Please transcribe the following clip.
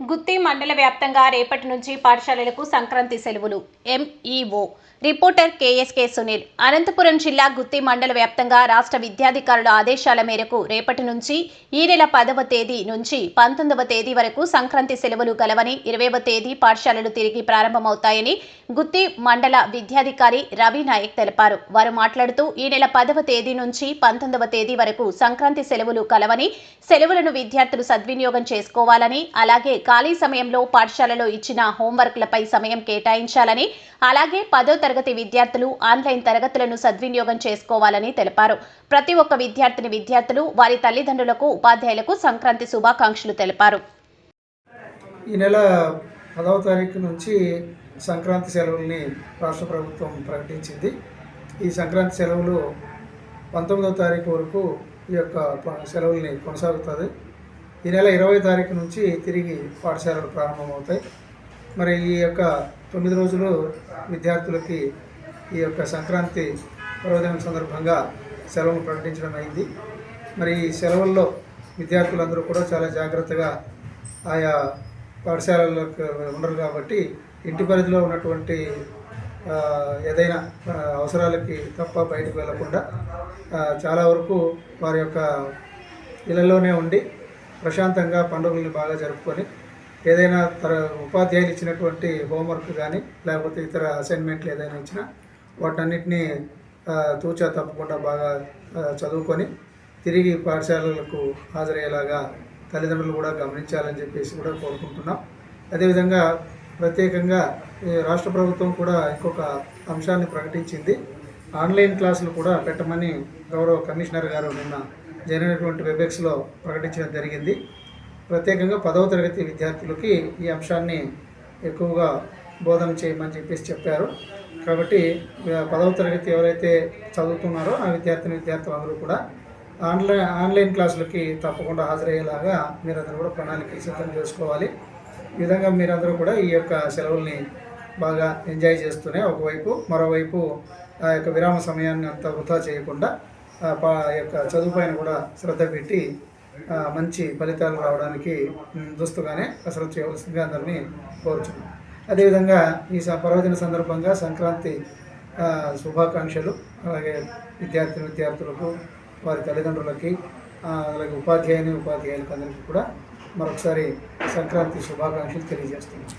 గుత్తి మండల వ్యాప్తంగా రేపటి నుంచి పాఠశాలలకు సంక్రాంతి సెలవులు. MEO reporter KSK Sunil. Anantapuram జిల్లా గుత్తి మండల వ్యాప్తంగా రాష్ట్ర విద్యాధికారుల ఆదేశాల మేరకు రేపటి నుంచి ఈ నెల పదవ తేదీ నుంచి పంతొమ్మిదవ తేదీ వరకు సంక్రాంతి సెలవులు కలవని ఇరవైవ తేదీ పాఠశాలలు తిరిగి ప్రారంభమవుతాయని గుత్తి మండల విద్యాధికారి రవి నాయక్ తెలిపారు. వారు మాట్లాడుతూ ఈ నెల పదవ తేదీ నుంచి పంతొమ్మిదవ తేదీ వరకు సంక్రాంతి సెలవులు కలవని సెలవులను విద్యార్థులు సద్వినియోగం చేసుకోవాలని అలాగే ఖాళీ సమయంలో పాఠశాలలో ఇచ్చిన హోంవర్క్లపై సమయం కేటాయించాలని అలాగే పదో తరగతి విద్యార్థులు ఆన్లైన్ తరగతులను సద్వినియోగం చేసుకోవాలని తెలిపారు. ప్రతి ఒక్క విద్యార్థిని విద్యార్థులు వారి తల్లిదండ్రులకు ఉపాధ్యాయులకు సంక్రాంతి శుభాకాంక్షలు తెలిపారు. ఈ నెల పదవ తారీఖు నుంచి సంక్రాంతి సెలవుల్ని రాష్ట్ర ప్రభుత్వం ప్రకటించింది. ఈ సంక్రాంతి సెలవులు పంతొమ్మిదవ తారీఖు వరకు ఈ యొక్క సెలవుల్ని కొనసాగుతుంది ఈ నెల ఇరవై తారీఖు నుంచి తిరిగి పాఠశాలలు ప్రారంభమవుతాయి. మరి ఈ యొక్క తొమ్మిది రోజులు విద్యార్థులకి ఈ యొక్క సంక్రాంతి పర్వదినం సందర్భంగా సెలవులు ప్రకటించడం అయింది. మరి ఈ సెలవుల్లో విద్యార్థులందరూ కూడా చాలా జాగ్రత్తగా ఆయా పాఠశాలలకు ఉండరు కాబట్టి ఇంటి పరిధిలో ఉన్నటువంటి ఏదైనా అవసరాలకి తప్ప బయటకు వెళ్ళకుండా చాలా వరకు వారి యొక్క ఇళ్ళలోనే ఉండి ప్రశాంతంగా పండుగల్ని బాగా జరుపుకొని ఏదైనా తర ఉపాధ్యాయులు ఇచ్చినటువంటి హోంవర్క్ కానీ లేకపోతే ఇతర అసైన్మెంట్లు ఏదైనా ఇచ్చినా వాటన్నిటిని తూచా తప్పకుండా బాగా చదువుకొని తిరిగి పాఠశాలలకు హాజరయ్యేలాగా తల్లిదండ్రులు కూడా గమనించాలని చెప్పేసి కూడా కోరుకుంటున్నాం. అదేవిధంగా ప్రత్యేకంగా రాష్ట్ర ప్రభుత్వం కూడా ఇంకొక అంశాన్ని ప్రకటించింది. ఆన్లైన్ క్లాసులు కూడా పెట్టమని గౌరవ కమిషనర్ గారు నిన్న జరిగినటువంటి వెబెక్స్లో ప్రకటించడం జరిగింది. ప్రత్యేకంగా పదవ తరగతి విద్యార్థులకి ఈ అంశాన్ని ఎక్కువగా బోధన చేయమని చెప్పేసి చెప్పారు. కాబట్టి పదవ తరగతి ఎవరైతే చదువుతున్నారో ఆ విద్యార్థిని విద్యార్థులు అందరూ కూడా ఆన్లైన్ ఆన్లైన్ క్లాసులకి తప్పకుండా హాజరయ్యేలాగా మీరందరూ కూడా ప్రణాళిక సిద్ధం చేసుకోవాలి. ఈ విధంగా మీరందరూ కూడా ఈ యొక్క సెలవుల్ని బాగా ఎంజాయ్ చేస్తూనే ఒకవైపు మరోవైపు ఆ యొక్క విరామ సమయాన్ని అంతా వృధా చేయకుండా యొక్క చదువుపైన కూడా శ్రద్ధ పెట్టి మంచి ఫలితాలు రావడానికి దుస్తుగానే కసరత్తు చేయవలసిందిగా అందరినీ కోరుచున్నాం. అదేవిధంగా ఈ స- పర్వదిన సందర్భంగా సంక్రాంతి శుభాకాంక్షలు అలాగే విద్యార్థి విద్యార్థులకు వారి తల్లిదండ్రులకి అలాగే ఉపాధ్యాయుని ఉపాధ్యాయులకు అందరికీ కూడా మరొకసారి సంక్రాంతి శుభాకాంక్షలు తెలియజేస్తున్నాం.